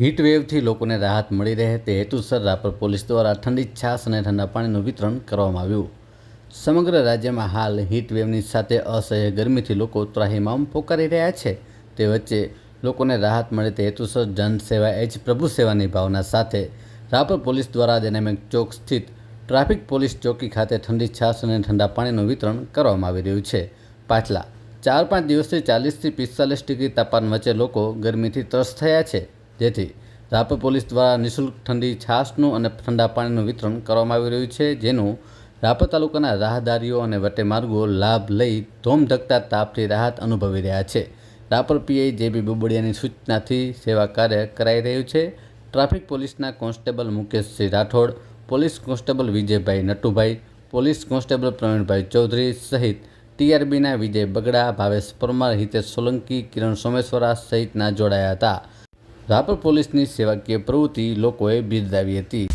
Heat વેવથી લોકોને રાહત મળી રહે તે હેતુસર રાપર પોલીસ દ્વારા ઠંડી છાશ અને ઠંડા પાણીનું વિતરણ કરવામાં આવ્યું. સમગ્ર રાજ્યમાં હાલ હીટવેવની સાથે અસહ્ય ગરમીથી લોકો ત્રાહિમામ પોકારી રહ્યા છે. તે વચ્ચે લોકોને રાહત મળે તે હેતુસર જનસેવા એ જ પ્રભુ સેવાની ભાવના સાથે રાપર પોલીસ દ્વારા ડેનેમિક ચોક સ્થિત ટ્રાફિક પોલીસ ચોકી ખાતે ઠંડી છાશ અને ઠંડા પાણીનું વિતરણ કરવામાં આવી રહ્યું છે. પાછલા ચાર પાંચ દિવસથી ચાલીસથી પિસ્તાલીસ ડિગ્રી તાપમાન વચ્ચે લોકો ગરમીથી ત્રસ્ત થયા છે. જેથી રાપર પોલીસ દ્વારા નિઃશુલ્ક ઠંડી છાશનું અને ઠંડા પાણીનું વિતરણ કરવામાં આવી રહ્યું છે, જેનું રાપર તાલુકાના રાહદારીઓ અને વટેમાર્ગો લાભ લઈ ધોમધકતા તાપથી રાહત અનુભવી રહ્યા છે. રાપર પીઆઈ જેબી બુબડિયાની સૂચનાથી સેવા કાર્ય કરાઈ રહ્યું છે. ટ્રાફિક પોલીસના constable Mukeshsinh Rathod, police constable Vijaybhai Natubhai, police constable Pravinbhai Chaudhari સહિત ટીઆરબીના વિજય બગડા, ભાવેશ પરમાર, હિતેશ સોલંકી, કિરણ સોમેશ્વરા સહિતના જોડાયા હતા. રાપર પોલીસની સેવાકીય પ્રવૃત્તિ લોકોએ બિરદાવી હતી.